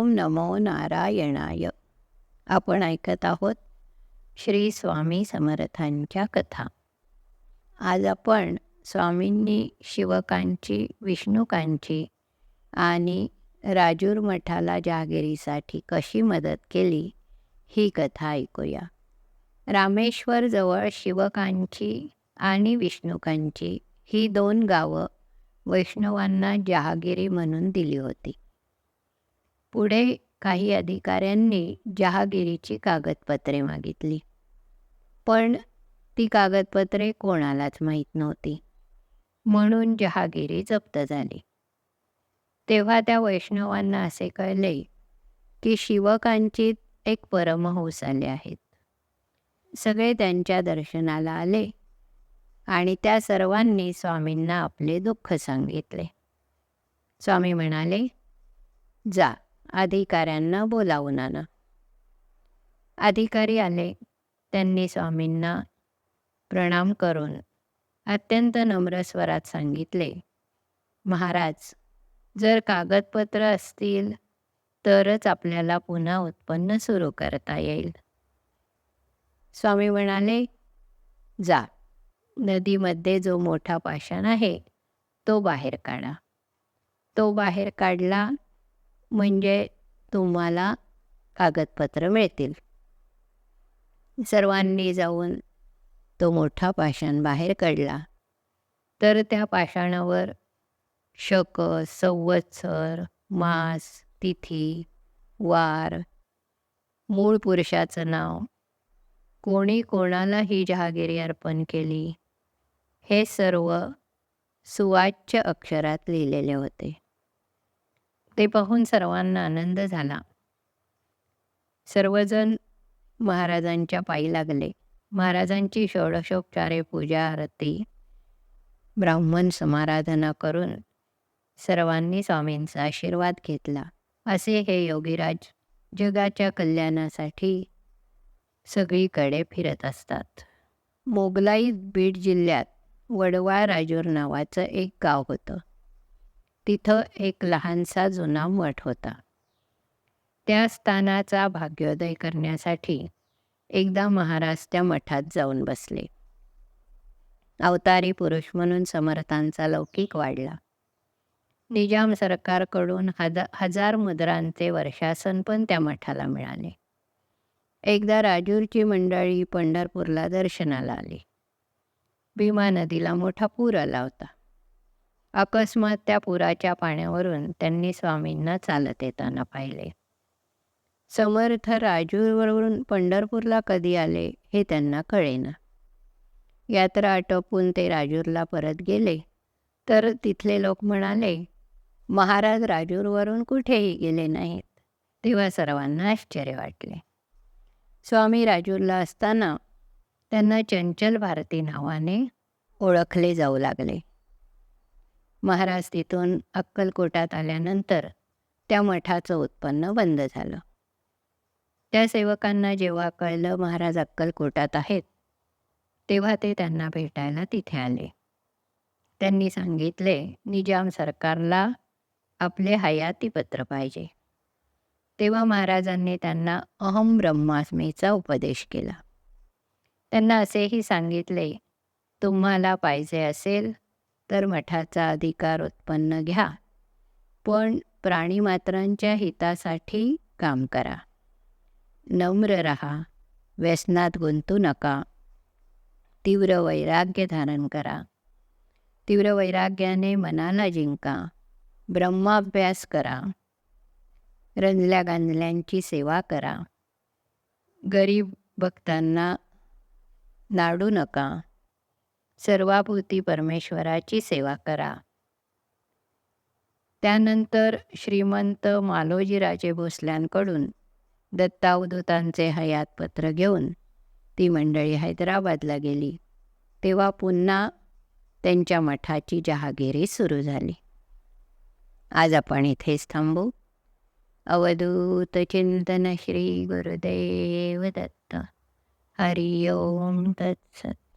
ओम नमो नारायणाय. आपण ऐकत आहोत श्री स्वामी समर्थांच्या कथा. आज आपण स्वामींनी शिवकांची विष्णुकांची आणि राजूर मठाला जहागिरीसाठी कशी मदत केली ही कथा ऐकूया. रामेश्वरजवळ शिवकांची आणि विष्णुकांची ही दोन गावं वैष्णवांना जहागिरी म्हणून दिली होती. पुढे काही अधिकाऱ्यांनी जहागिरीची कागदपत्रे मागितली. पण ती कागदपत्रे कोणालाच माहीत नव्हती. म्हणून जहागिरी जप्त झाली. तेव्हा त्या वैष्णवांना असे कळले की शिवकांचित एक परमहंस आले आहेत. सगळे त्यांच्या दर्शनाला आले आणि त्या सर्वांनी स्वामींना आपले दुःख सांगितले. स्वामी म्हणाले जा अधिकाऱ्यांना बोलावून आणा. अधिकारी आले. त्यांनी स्वामींना प्रणाम करून अत्यंत नम्र स्वरात सांगितले महाराज जर कागदपत्र असतील तरच आपल्याला पुन्हा उत्पन्न सुरू करता येईल. स्वामी म्हणाले जा नदीमध्ये जो मोठा पाषाण आहे तो बाहेर काढा. तो बाहेर काढला. म्हणजे तुम्हाला कागदपत्र मिळतील. सर्वांनी जाऊन तो मोठा पाषाण बाहेर काढला. तर त्या पाषाणावर शक संवत्सर मास तिथी वार मूळ पुरुषाचं नाव कोणी कोणाला ही जहागिरी अर्पण केली हे सर्व सुवाच्य अक्षरात लिहिलेले होते. ते पाहून सर्वांना आनंद झाला. सर्वजण महाराजांच्या पायी लागले. महाराजांची षोडशोपचारे पूजा आरती ब्राह्मण समाराधना करून सर्वांनी स्वामींचा आशीर्वाद घेतला. असे हे योगीराज जगाच्या कल्याणासाठी सगळीकडे फिरत असतात. मोगलाई बीड जिल्ह्यात वडवा राजूर नावाचं एक गाव होतं. तिथं एक लहानसा जुना मठ होता. त्या स्थानाचा भाग्योदय करण्यासाठी एकदा महाराज त्या मठात जाऊन बसले. अवतारी पुरुष म्हणून समर्थांचा लौकिक वाढला. निजाम सरकारकडून हजा हजार मुद्रांचे वर्षासन पण त्या मठाला मिळाले. एकदा राजूरची मंडळी पंढरपूरला दर्शनाला आली. भीमा नदीला मोठा पूर आला होता. अकस्मात त्या पुराच्या पाण्यावरून त्यांनी स्वामींना चालत येताना पाहिले. समर्थ राजूरवरून पंढरपूरला कधी आले हे त्यांना कळेना. यात्रा आटोपून ते राजूरला परत गेले. तर तिथले लोक म्हणाले महाराज राजूरवरून कुठेही गेले नाहीत. तेव्हा सर्वांना आश्चर्य वाटले. स्वामी राजूरला असताना त्यांना चंचल भारती नावाने ओळखले जाऊ लागले. महाराज तिथून अक्कलकोटात आल्यानंतर त्या मठाचं उत्पन्न बंद झालं. त्या सेवकांना जेव्हा कळलं महाराज अक्कलकोटात आहेत तेव्हा ते त्यांना भेटायला तिथे आले. त्यांनी सांगितले निजाम सरकारला आपले हयातीपत्र पाहिजे. तेव्हा महाराजांनी त्यांना अहम ब्रह्मास्मीचा उपदेश केला. त्यांना असेही सांगितले तुम्हाला पाहिजे असेल तर मठाचा अधिकार उत्पन्न घ्या. पण प्राणीमात्रांच्या हितासाठी काम करा. नम्र रहा. व्यसनात गुंतू नका. तीव्र वैराग्य धारण करा. तीव्र वैराग्याने मनाला जिंका. ब्रह्माभ्यास करा. रंजल्या गांजल्यांची सेवा करा. गरीब भक्तांना नाडू नका. सर्वाभूती परमेश्वराची सेवा करा. त्यानंतर श्रीमंत मालोजीराजे भोसल्यांकडून दत्तावधूतांचे हयातपत्र घेऊन ती मंडळी हैदराबादला गेली. तेव्हा पुन्हा त्यांच्या मठाची जहागिरी सुरू झाली. आज आपण इथेच थांबू. अवधूत चिंतन श्री गुरुदेव दत्त. हरि ओम तत्सत.